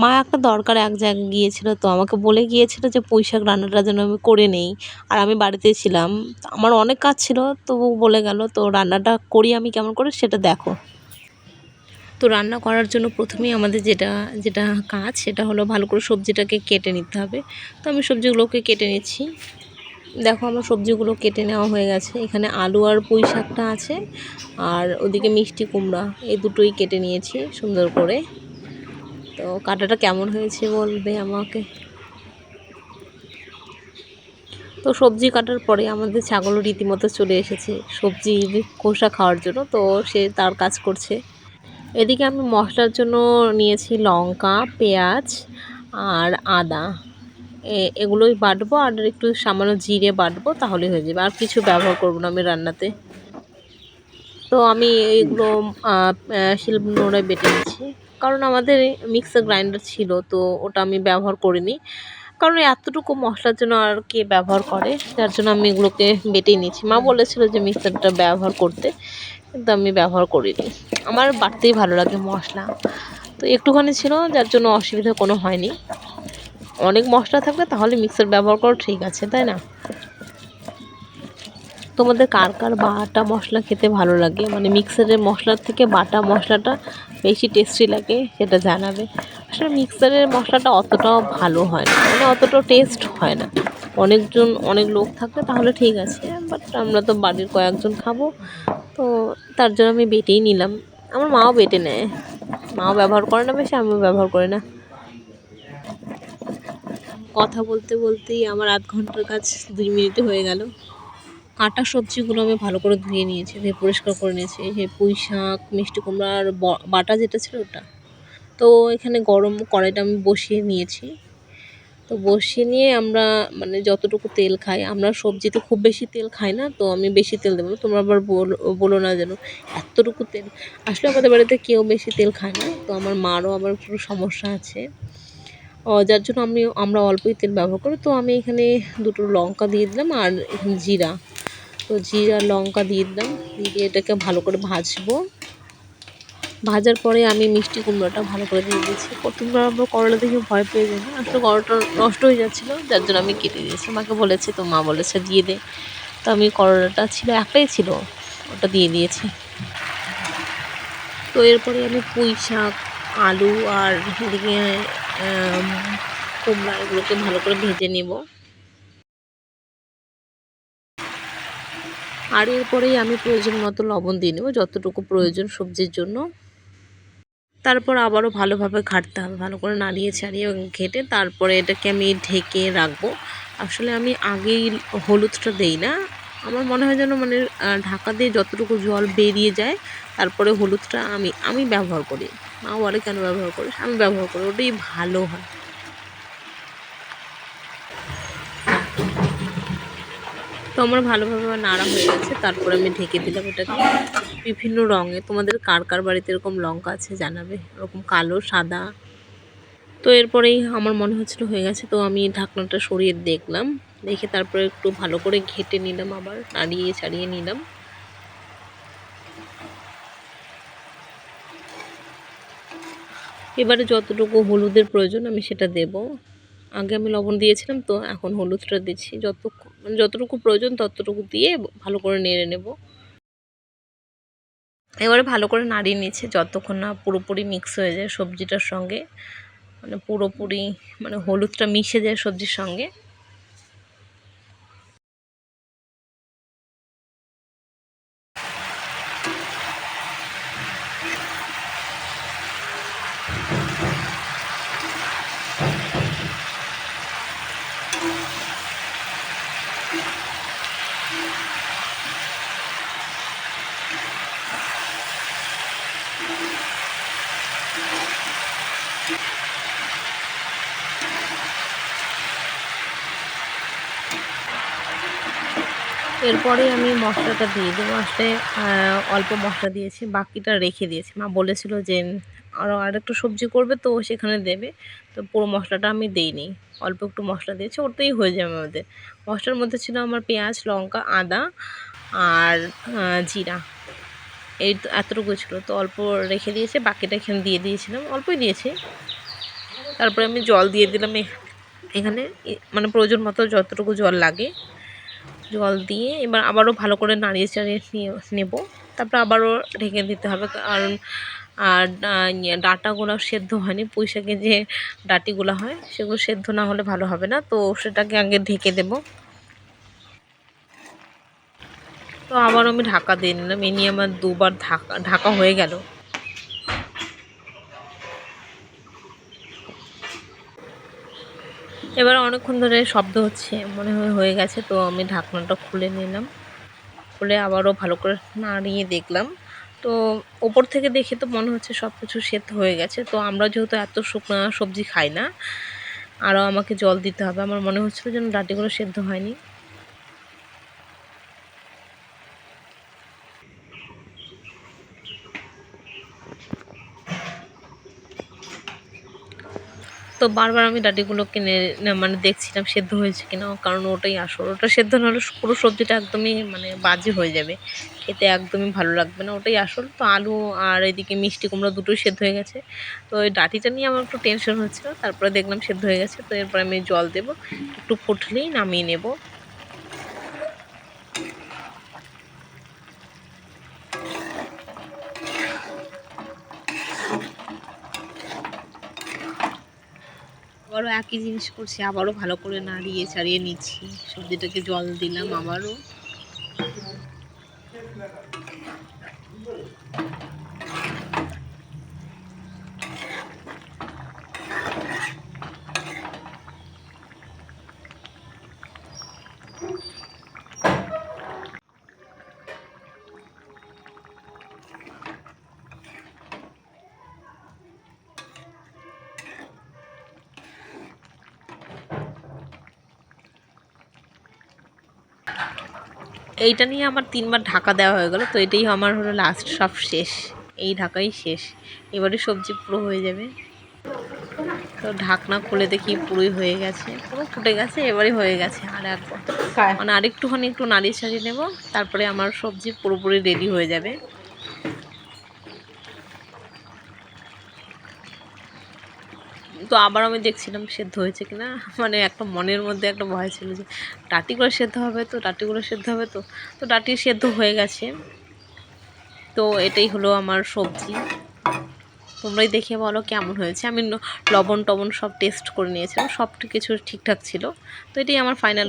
মা একটা দরকার এক জায়গায় গিয়েছিল তো আমাকে বলে গিয়েছিল যে পুঁই শাক রান্নাটা যেন আমি করে নেই। আর আমি বাড়িতে ছিলাম। আমার অনেক কাজ ছিল তবু বলে গেল, তো রান্নাটা করি আমি কেমন করে সেটা দেখো। তো রান্না করার জন্য প্রথমেই আমাদের যেটা যেটা কাজ সেটা হলো ভালো করে সবজিটাকে কেটে নিতে হবে। তো আমি সবজিগুলোকে কেটে নিচ্ছি। দেখো আমার সবজিগুলো কেটে নেওয়া হয়ে গেছে। এখানে আলু আর পুঁই শাকটা আছে। আর ওদিকে মিষ্টি কুমড়া, এই দুটোই কেটে নিয়েছি সুন্দর করে। তো কাটাটা কেমন হয়েছে বলবে আমাকে? তো সবজি কাটার পরে আমাদের ছাগলও রীতিমতো চলে এসেছে। সবজি খোসা খাওয়ার জন্য, তো সে তার কাজ করছে। এদিকে আমি মশলার জন্য নিয়েছি লঙ্কা, পেঁয়াজ আর আদা। এগুলোই বাটবো আর একটু সামান্য জিরে বাটবো তাহলে হয়ে যাবে। আর কিছু ব্যবহার করব না আমি রান্নাতে। তো আমি এইগুলো শিল্প নোড়ায় বেটে নিচ্ছি কারণ আমাদের মিক্সার গ্রাইন্ডার ছিল, তো ওটা আমি ব্যবহার করিনি। কারণ এতটুকু মশলার জন্য আর কে ব্যবহার করে, যার জন্য আমি এগুলোকে বেটেই নিয়েছি। মা বলেছিল যে মিক্সারটা ব্যবহার করতে, কিন্তু আমি ব্যবহার করিনি। আমার বাড়তেই ভালো লাগে মশলা। তো একটুখানি ছিল, যার জন্য অসুবিধা কোনো হয়নি। অনেক মশলা থাকলে তাহলে মিক্সার ব্যবহার করো ঠিক আছে, তাই না? তোমাদের কার কার বাটা মশলা খেতে ভালো লাগে? মানে মিক্সারের মশলার থেকে বাটা মশলাটা বেশি টেস্টি লাগে, সেটা জানাবে। আসলে মিক্সারের মশলাটা অতটাও ভালো হয় না মানে অতটাও টেস্ট হয় না। অনেকজন, অনেক লোক থাকলে তাহলে ঠিক আছে বাট আমরা তো বাড়ির কয়েকজন খাব, তো তার জন্য আমি বেটেই নিলাম। আমার মাও বেটে নেয়। মাও ব্যবহার করে না বেশি, আমিও ব্যবহার করি না। কথা বলতে বলতেই আমার আধ ঘণ্টার কাজ দুই মিনিটে হয়ে গেল। কাটা সবজিগুলো আমি ভালো করে ধুয়ে নিয়েছি, ধুয়ে পরিষ্কার করে নিয়েছি। যে পুঁই শাক, মিষ্টি কুমড়া আর বাটা যেটা ছিল ওটা। তো এখানে গরম কড়াইটা আমি বসিয়ে নিয়েছি। তো বসিয়ে নিয়ে আমরা মানে যতটুকু তেল খাই, আমরা সবজিতে খুব বেশি তেল খাই না, তো আমি বেশি তেল দেবো তোমরা আবার বলো না যেন এতটুকু তেল। আসলে আমাদের বাড়িতে কেউ বেশি তেল খায় না, তো আমার মারও আবার একটু সমস্যা আছে। যার জন্য আমি, আমরা অল্পই তেল ব্যবহার করি। তো আমি এখানে দুটো লঙ্কা দিয়ে দিলাম আর এখানে জিরা। তো জিরা, লঙ্কা দিয়ে দিলাম। দিয়ে এটাকে ভালো করে ভাজবো। ভাজার পরে আমি মিষ্টি কুমড়োটা ভালো করে দিয়ে দিয়েছি। তোমরা আমরা করলা দেখে ভয় পেয়ে যাই না। আসলে করলাটা নষ্ট হয়ে যাচ্ছিল, যার জন্য আমি কেটে দিয়েছি। মাকে বলেছি তো মা বলেছে দিয়ে দে। তো আমি করলাটা ছিল, একটাই ছিল, ওটা দিয়ে দিয়েছি। তো এরপরে আমি পুঁই শাক, আলু আর এদিকে কুমড়া এগুলোকে ভালো করে ভেজে নেব। আর এরপরেই আমি প্রয়োজন মতো লবণ দিয়ে নেব, যতটুকু প্রয়োজন সবজির জন্য। তারপর আবারও ভালোভাবে ঘাটতে হবে, ভালো করে নাড়িয়ে ছাড়িয়ে ঘেটে তারপরে এটাকে আমি ঢেকে রাখব। আসলে আমি আগেই হলুদটা দেই না। আমার মনে হয় যেন মানে ঢাকা দিয়ে যতটুকু জল বেরিয়ে যায়, তারপরে হলুদটা আমি আমি ব্যবহার করি। মা বলে, কেন ব্যবহার করিস? আমি ব্যবহার করি, ওটাই ভালো হয়। তো আমার ভালোভাবে নাড়া হয়ে গেছে, তারপরে আমি ঢেকে দিলাম এটাকে। বিভিন্ন রঙে, তোমাদের কার কার বাড়িতে এরকম লঙ্কা আছে জানাবে? এরকম কালো, সাদা। তো এরপরেই আমার মনে হচ্ছিল হয়ে গেছে, তো আমি ঢাকনাটা সরিয়ে দেখলাম। দেখে তারপরে একটু ভালো করে ঘেটে নিলাম আবার, নাড়িয়ে ছাড়িয়ে নিলাম। এবারে যতটুকু হলুদের প্রয়োজন আমি সেটা দেব। আগে আমি লবণ দিয়েছিলাম, তো এখন হলুদটা দিচ্ছি। যত মানে যতটুকু প্রয়োজন ততটুকু দিয়ে ভালো করে নেড়ে নেব। এবারে ভালো করে নাড়িয়ে নিচ্ছে যতক্ষণ না পুরোপুরি মিক্স হয়ে যায় সবজিটার সঙ্গে। মানে পুরোপুরি মানে হলুদটা মিশে যায় সবজির সঙ্গে। এরপরে আমি মশলাটা দিয়ে দেবো। আসলে অল্প মশলা দিয়েছি, বাকিটা রেখে দিয়েছি। মা বলেছিল যে আরও আর একটু সবজি করবে তো সেখানে দেবে। তো পুরো মশলাটা আমি দিইনি। অল্প একটু মশলা দিয়েছি ওটাই হয়ে যাবে আমাদের। মশলার মধ্যে ছিল আমার পেঁয়াজ, লঙ্কা, আদা আর জিরা। এই এতটুকু ছিল। তো অল্প রেখে দিয়েছে, বাকিটা এখানে দিয়ে দিয়েছিলাম। অল্পই দিয়েছি। তারপরে আমি জল দিয়ে দিলাম এখানে। মানে প্রয়োজন মতো যতটুকু জল লাগে, জল দিয়ে এবার আবারও ভালো করে নাড়িয়ে চাড়িয়ে নেব। তারপর আবারও ঢেকে দিতে হবে, কারণ আর ইয়ে সেদ্ধ হয়নি। পুঁই শাকের যে ডাটিগুলো হয়, সেগুলো সেদ্ধ না হলে ভালো হবে না। তো সেটাকে আগে ঢেকে দেব। তো আবার আমি ঢাকা দিয়ে নিলাম। এ নিয়ে আমার দুবার ঢাকা ঢাকা হয়ে গেল। এবার অনেকক্ষণ ধরে শব্দ হচ্ছে, মনে হয় হয়ে গেছে, তো আমি ঢাকনাটা খুলে নিলাম। খুলে আবারও ভালো করে নাড়িয়ে দেখলাম। তো ওপর থেকে দেখে তো মনে হচ্ছে সব কিছু সেদ্ধ হয়ে গেছে। তো আমরা যেহেতু এত শুকনো সবজি খাই না, আরও আমাকে জল দিতে হবে। আমার মনে হচ্ছিল যেন ডাটিগুলো সেদ্ধ হয়নি। তো বারবার আমি ডাটিগুলো কিনে মানে দেখছিলাম সেদ্ধ হয়েছে কিনা, কারণ ওটাই আসল। ওটা সেদ্ধ না হলে পুরো সবজিটা একদমই মানে বাজে হয়ে যাবে। খেতে একদমই ভালো লাগবে না, ওটাই আসল। তো আলু আর এদিকে মিষ্টি কুমড়ো দুটোই সেদ্ধ হয়ে গেছে। তো ওই ডাটিটা নিয়ে আমার একটু টেনশন হচ্ছিল, তারপরে দেখলাম সেদ্ধ হয়ে গেছে। তো এরপর আমি জল দেবো, একটু ফুটলেই নামিয়ে নেব। আবারও একই জিনিস করছি আবারও ভালো করে নাড়িয়ে ছাড়িয়ে নিচ্ছি। সবজিটাকে জল দিলাম আবারও। এইটা নিয়ে আমার তিনবার ঢাকা দেওয়া হয়ে গেল তো এটাই আমার হলো লাস্ট সব শেষ। এই ঢাকাই শেষ। এবারে সবজি পুরো হয়ে যাবে। তো ঢাকনা খুলে দেখি পুরোই হয়ে গেছে। পুরো ফুটে গেছে এবারে হয়ে গেছে। আর একবার মানে আরেকটুখানি একটু নাড়িয়ে ছাড়িয়ে নেব তারপরে আমার সবজি পুরোপুরি রেডি হয়ে যাবে। তো আবার আমি দেখছিলাম সেদ্ধ হয়েছে কিনা। মানে একটা মনের মধ্যে একটা ভয় ছিল যে ডাটিগুলো সেদ্ধ হবে তো, টাটিগুলো সেদ্ধ হবে তো। তো ডাটি সেদ্ধ হয়ে গেছে। তো এটাই হলো আমার সবজি। তোমরাই দেখে বলো কেমন হয়েছে। আমি লবণ টবণ সব টেস্ট করে নিয়েছিলাম। সব কিছু ঠিকঠাক ছিল। তো এটাই আমার ফাইনাল